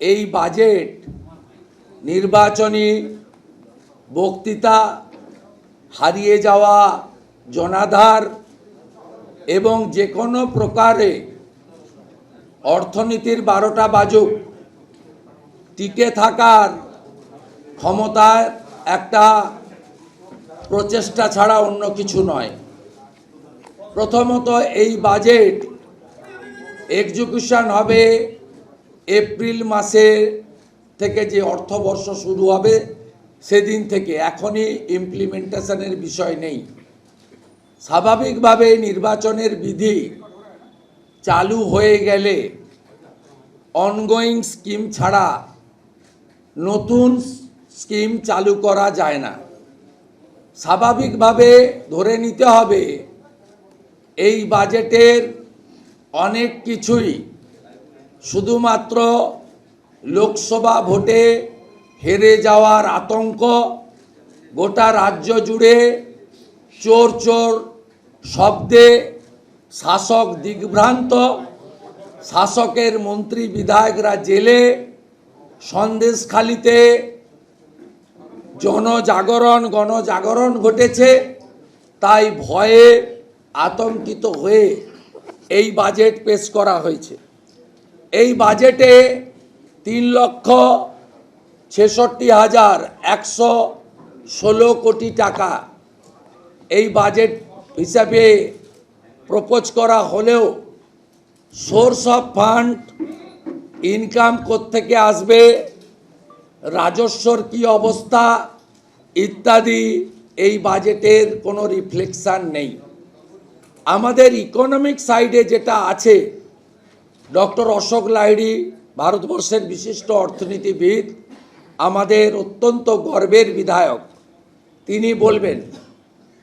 এই বাজেট নির্বাচনী বক্তৃতা হারিয়ে যাওয়া জনাধার এবং যে কোনো প্রকারে অর্থনীতির বারোটা বাজুক, টিকে থাকার ক্ষমতার একটা প্রচেষ্টা ছাড়া অন্য কিছু নয়। প্রথমত এই বাজেট এক্সিকিউশন হবে এপ্রিল মাসে থেকে যে অর্থবর্ষ শুরু হবে, সেদিন থেকে এখনই ইমপ্লিমেন্টেশনের বিষয় নেই। স্বাভাবিকভাবে নির্বাচনের বিধি চালু হয়ে গেলে অনগোয়িং স্কিম ছাড়া নতুন স্কিম চালু করা যায় না। স্বাভাবিকভাবে ধরে নিতে হবে, এই বাজেটের অনেক কিছুই শুধুমাত্র লোকসভা ভোটে হেরে যাওয়ার আতঙ্ক, গোটা রাজ্য জুড়ে চোর চোর শব্দে শাসক দিগ্ভ্রান্ত, শাসকের মন্ত্রী বিধায়করা জেলে, সন্দেশখালিতে জনজাগরণ, গণজাগরণ ঘটেছে, তাই ভয়ে আতঙ্কিত হয়ে এই বাজেট পেশ করা হয়েছে। এই বাজেটে তিন লক্ষ ছেষট্টি হাজার একশো ষোলো কোটি টাকা এই বাজেট হিসাবে প্রপোজ করা হলেও সোর্স অফ ফান্ড ইনকাম থেকে আসবে, রাজস্বর কি অবস্থা ইত্যাদি এই বাজেটের কোনো রিফ্লেকশান নেই। আমাদের ইকোনমিক সাইডে যেটা আছে ডক্টর অশোক লাহিড়ী ভারতবর্ষের বিশিষ্ট অর্থনীতিবিদ, আমাদের অত্যন্ত গর্বের বিধায়ক। তিনি বলবেন,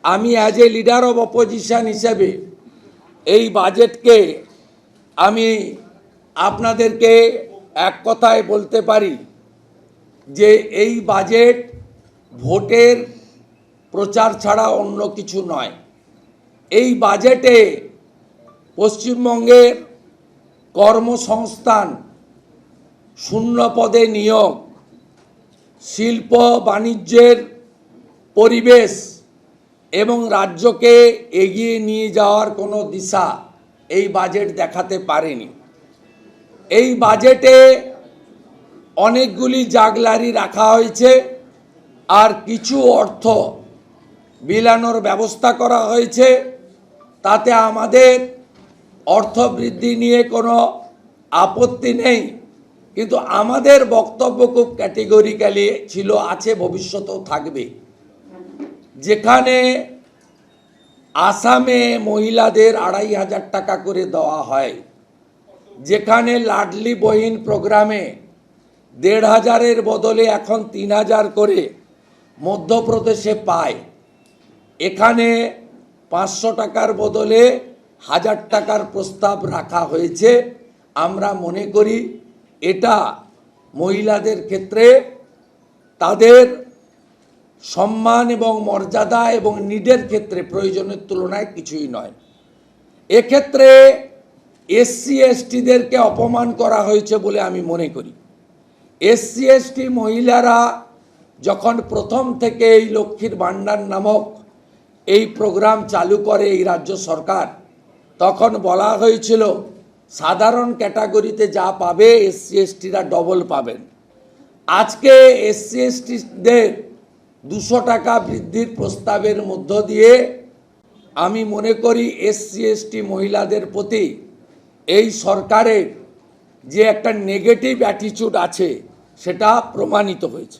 আমি as a leader of opposition হিসেবে এই বাজেটকে আমি আপনাদেরকে এক কথায় বলতে পারি যে এই বাজেট ভোটের প্রচার ছাড়া অন্য কিছু নয়। এই বাজেটে পশ্চিমবঙ্গের কর্মসংস্থান, শূন্য পদে নিয়োগ, শিল্প বাণিজ্যের পরিবেশ এবং রাজ্যকে এগিয়ে নিয়ে যাওয়ার কোনো দিশা এই বাজেট দেখাতে পারেনি। এই বাজেটে অনেকগুলি জাগলারি রাখা হয়েছে আর কিছু অর্থ বিলানোর ব্যবস্থা করা হয়েছে। তাতে আমাদের অর্থ বৃদ্ধি নিয়ে কোনো আপত্তি নেই। কিন্তু আমাদের বক্তব্য খুব ক্যাটেগরিক্যালি ছিল, আছে, ভবিষ্যতেও থাকবে। যেখানে আসামে মহিলাদের আড়াই হাজার টাকা করে দেওয়া হয়, যেখানে লাডলি বহিন প্রোগ্রামে দেড় হাজারের বদলে এখন তিন হাজার করে মধ্যপ্রদেশে পায়। এখানে পাঁচশো টাকার বদলে হাজার টাকার প্রস্তাব রাখা হয়েছে। আমরা মনে করি এটা মহিলাদের ক্ষেত্রে তাদের সম্মান এবং মর্যাদা এবং নিডের ক্ষেত্রে প্রয়োজনের তুলনায় কিছুই নয়। এক্ষেত্রে এসসি, এসটিদেরকে অপমান করা হয়েছে বলে আমি মনে করি। এসসি, এসটি মহিলারা যখন প্রথম থেকে এই লক্ষ্মীর ভাণ্ডার নামক এই প্রোগ্রাম চালু করে এই রাজ্য সরকার তখন বলা হয়েছিল, সাধারণ ক্যাটাগরিতে যা পাবে এসসি এসটিরা ডবল পাবেন। আজকে এসসি এসটিদের দুশো টাকা বৃদ্ধির প্রস্তাবের মধ্য দিয়ে আমি মনে করি এসসি এসটি মহিলাদের প্রতি এই সরকারের যে একটা নেগেটিভ অ্যাটিচিউড আছে, সেটা প্রমাণিত হয়েছে।